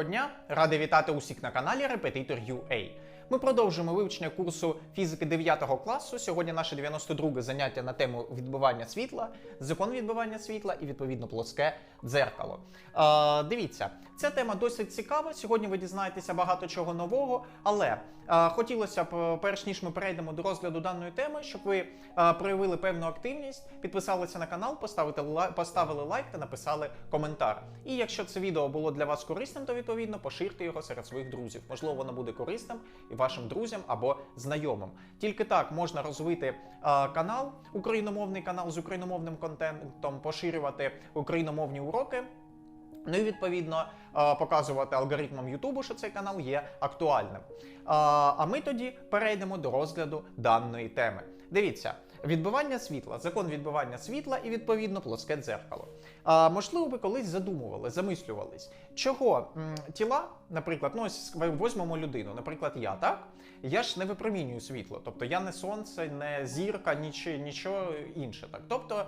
Доброго дня! Радий вітати усіх на каналі Repetitor.ua. UA. Ми продовжуємо вивчення курсу фізики 9 класу. Сьогодні наше 92 заняття на тему відбивання світла, закон відбивання світла і відповідно плоске дзеркало. Е, дивіться, ця тема досить цікава. Сьогодні ви дізнаєтеся багато чого нового, але е, хотілося б, перш ніж ми перейдемо до розгляду даної теми, щоб ви е, проявили певну активність, підписалися на канал, поставити лай- поставили лайк та написали коментар. І якщо це відео було для вас корисним, то відповідно поширте його серед своїх друзів. Можливо, воно буде корисним і вашим друзям або знайомим. Тільки так можна розвити е, канал, україномовний канал з україномовним контентом, поширювати україномовні уроки. Ну і відповідно е, показувати алгоритмам Ютубу, що цей канал є актуальним. Е, А ми тоді перейдемо до розгляду даної теми. Дивіться, відбивання світла, закон відбивання світла і відповідно плоске дзеркало. А, можливо, ви колись задумували, замислювались, чого м, тіла, наприклад, ну ось візьмемо людину, наприклад, я так. Я ж не випромінюю світло, тобто я не сонце, не зірка, ніч, нічого інше. Так, тобто е,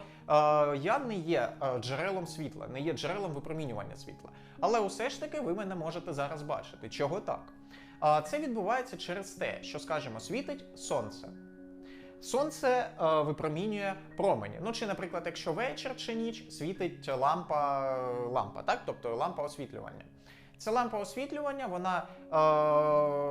я не є джерелом світла, не є джерелом випромінювання світла. Але усе ж таки ви мене можете зараз бачити. Чого так? А це відбувається через те, що, скажімо, світить сонце. Сонце е, випромінює промені. Ну чи, наприклад, якщо вечір чи ніч світить лампа, лампа, так? тобто лампа освітлювання. Ця лампа освітлювання вона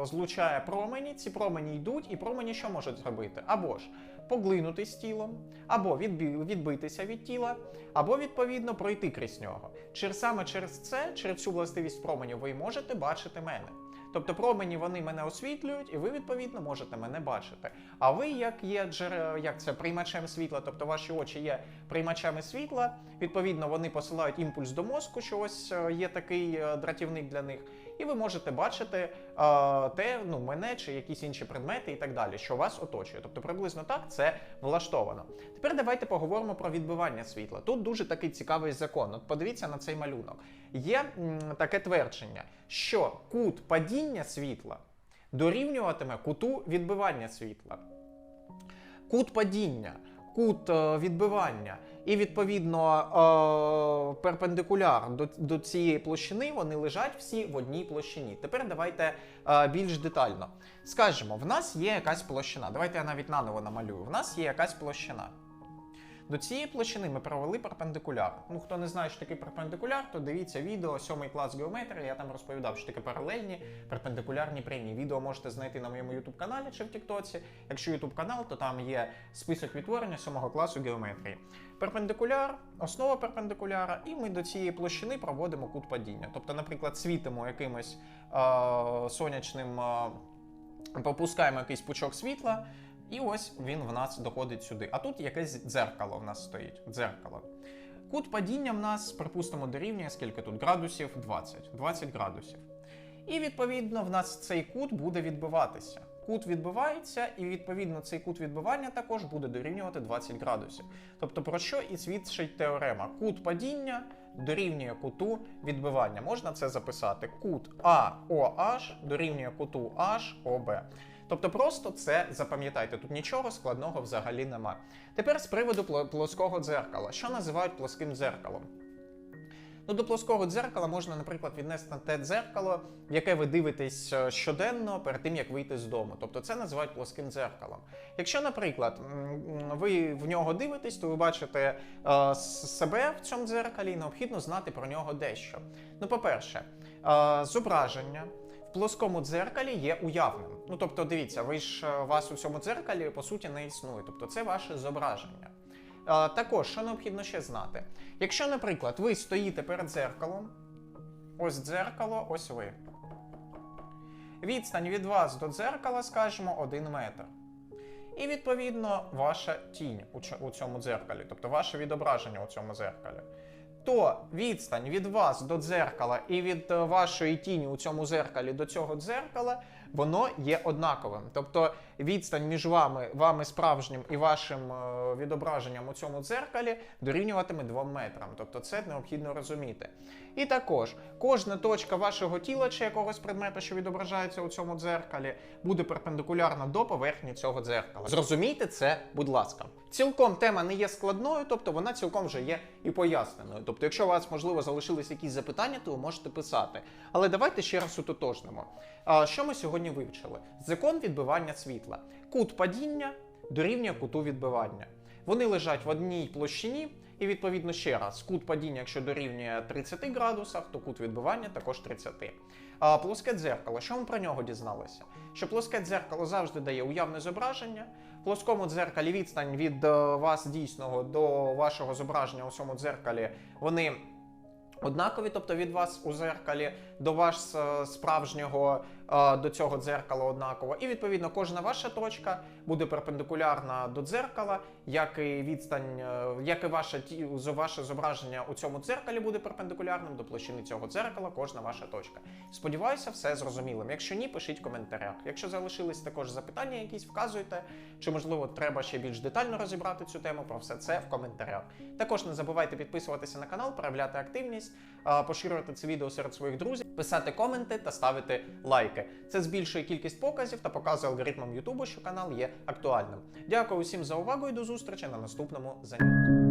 е, злучає промені, ці промені йдуть, і промені що можуть зробити? Або ж поглинути з тілом, або відбі- відбитися від тіла, або відповідно пройти крізь нього. Через саме через це, через цю властивість променів, ви можете бачити мене. Тобто промені вони мене освітлюють, і ви відповідно можете мене бачити. А ви, як є джере, як це приймачем світла, тобто ваші очі є приймачами світла, відповідно, вони посилають імпульс до мозку, що ось е, є такий е, дратівник для них, і ви можете бачити те, ну мене чи якісь інші предмети і так далі, що вас оточує. Тобто приблизно так це влаштовано. Тепер давайте поговоримо про відбивання світла. Тут дуже такий цікавий закон. От подивіться на цей малюнок. Є таке твердження, що кут падіння світла дорівнюватиме куту відбивання світла. Кут падіння, кут е, відбивання і відповідно е, перпендикуляр до, цієї площини вони лежать всі в одній площині. Тепер давайте е, більш детально. Скажемо, в нас є якась площина. Давайте я навіть наново намалюю. В нас є якась площина. До цієї площини ми провели перпендикуляр. Ну, хто не знає, що таке перпендикуляр, то дивіться відео 7 клас геометрії. Я там розповідав, що таке паралельні перпендикулярні прямі. Відео можете знайти на моєму youtube каналі чи в Тіктоці. Якщо youtube канал, то там є список відтворення 7 класу геометрії. Перпендикуляр, основа перпендикуляра, і ми до цієї площини проводимо кут падіння. Тобто, наприклад, світимо якимось е- сонячним. Е- Попускаємо якийсь пучок світла, і ось він в нас доходить сюди. А тут якесь дзеркало в нас стоїть. Дзеркало. Кут падіння в нас, припустимо, дорівнює скільки тут? Градусів 20. 20 градусів. І відповідно в нас цей кут буде відбиватися. Кут відбивається, і відповідно цей кут відбивання також буде дорівнювати 20 градусів. Тобто про що і свідчить теорема? Кут падіння дорівнює куту відбивання. Можна це записати. Кут АОH дорівнює куту HOB. Тобто просто це запам'ятайте, тут нічого складного взагалі нема. Тепер з приводу плоского дзеркала. Що називають плоским дзеркалом? Ну, до плоского дзеркала можна, наприклад, віднести те дзеркало, в яке ви дивитесь е, щоденно перед тим, як вийти з дому. Тобто це називають плоским дзеркалом. Якщо, наприклад, ви в нього дивитесь, то ви бачите е, себе в цьому дзеркалі, і необхідно знати про нього дещо. Ну, по-перше, е, зображення плоскому дзеркалі є уявним. Ну, тобто, дивіться, ви ж е, вас у цьому дзеркалі по суті не існує. Тобто, це ваше зображення. Е, Також, що необхідно ще знати? Якщо, наприклад, ви стоїте перед дзеркалом, ось дзеркало, ось ви. Відстань від вас до дзеркала, скажімо, 1 метр. І відповідно ваша тінь у цьому дзеркалі, тобто ваше відображення у цьому дзеркалі. То відстань від вас до дзеркала і від е, вашої тіні у цьому дзеркалі до цього дзеркала, воно є однаковим. Тобто відстань між вами, вами справжнім і вашим е, відображенням у цьому дзеркалі дорівнюватиме 2 метрам. Тобто це необхідно розуміти. І також кожна точка вашого тіла чи якогось предмета, що відображається у цьому дзеркалі, буде перпендикулярна до поверхні цього дзеркала. Зрозумійте це, будь ласка. Цілком тема не є складною, тобто вона цілком вже є і поясненою. Тобто, якщо у вас можливо залишились якісь запитання, то ви можете писати. Але давайте ще раз утотожнимо. Що ми сьогодні вивчили? Закон відбивання світла. Кут падіння дорівнює куту відбивання. Вони лежать в одній площині, і відповідно ще раз, кут падіння, якщо дорівнює 30 градусах, то кут відбивання також 30. А плоске дзеркало, що ми про нього дізналися? Що плоске дзеркало завжди дає уявне зображення. Плоскому дзеркалі відстань від е, вас дійсного до вашого зображення у цьому дзеркалі вони однакові, тобто від вас у дзеркалі до вас е, справжнього до цього дзеркала однаково. І відповідно кожна ваша точка буде перпендикулярна до дзеркала, як і відстань, е, як і ваше ваше зображення у цьому дзеркалі буде перпендикулярним до площини цього дзеркала, кожна ваша точка. Сподіваюся, все зрозумілим. Якщо ні, пишіть в коментарях. Якщо залишились також запитання, якісь вказуйте, чи можливо треба ще більш детально розібрати цю тему. Про все це в коментарях. Також не забувайте підписуватися на канал, проявляти активність, поширювати це відео серед своїх друзів, писати коменти та ставити лайки. Це збільшує кількість показів та показує алгоритмам Ютубу, що канал є актуальним. Дякую усім за увагу і до зустрічі на наступному занятті.